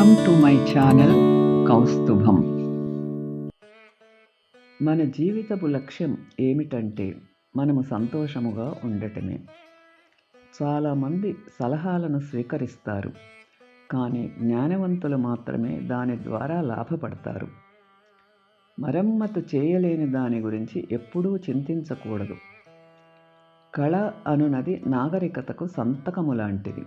Welcome to my channel Kaustubham మన జీవితపు లక్ష్యం ఏమిటంటే మనము సంతోషముగా ఉండటమే. చాలామంది సలహాలను స్వీకరిస్తారు కానీ జ్ఞానవంతులు మాత్రమే దాని ద్వారా లాభపడతారు. మరమ్మతు చేయలేని దాని గురించి ఎప్పుడూ చింతించకూడదు. కళ అనునది నాగరికతకు సంతకము లాంటిది.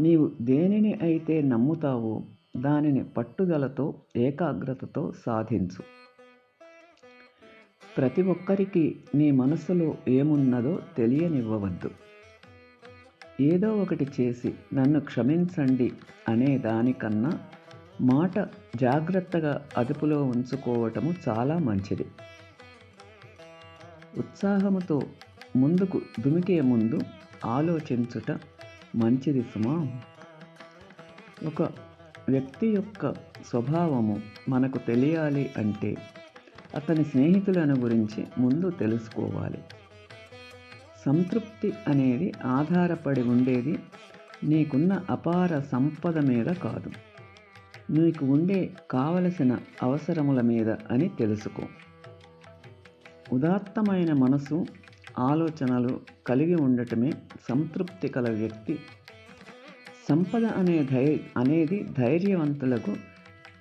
నీవు దేనిని అయితే నమ్ముతావో దానిని పట్టుదలతో ఏకాగ్రతతో సాధించు. ప్రతి ఒక్కరికి నీ మనసులో ఏమున్నదో తెలియనివ్వవద్దు. ఏదో ఒకటి చేసి నన్ను క్షమించండి అనే దానికన్నా మాట జాగ్రత్తగా అదుపులో ఉంచుకోవటము చాలా మంచిది. ఉత్సాహముతో ముందుకు దుమికే ముందు ఆలోచించుట మంచిది సుమా ఒక వ్యక్తి యొక్క స్వభావము మనకు తెలియాలి అంటే అతని స్నేహితులను గురించి ముందు తెలుసుకోవాలి. సంతృప్తి అనేది ఆధారపడి ఉండేది నీకున్న అపార సంపద మీద కాదు. నీకు ఉండే కావలసిన అవసరముల మీద అని తెలుసుకో. ఉదాత్తమైన మనసు ఆలోచనలు కలిగి ఉండటమే సంతృప్తి కల వ్యక్తి. సంపద అనే ధై అనేది ధైర్యవంతులకు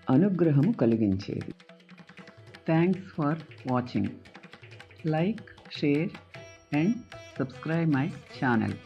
అనుగ్రహము కలిగించేది. Thanks for watching like share and subscribe my channel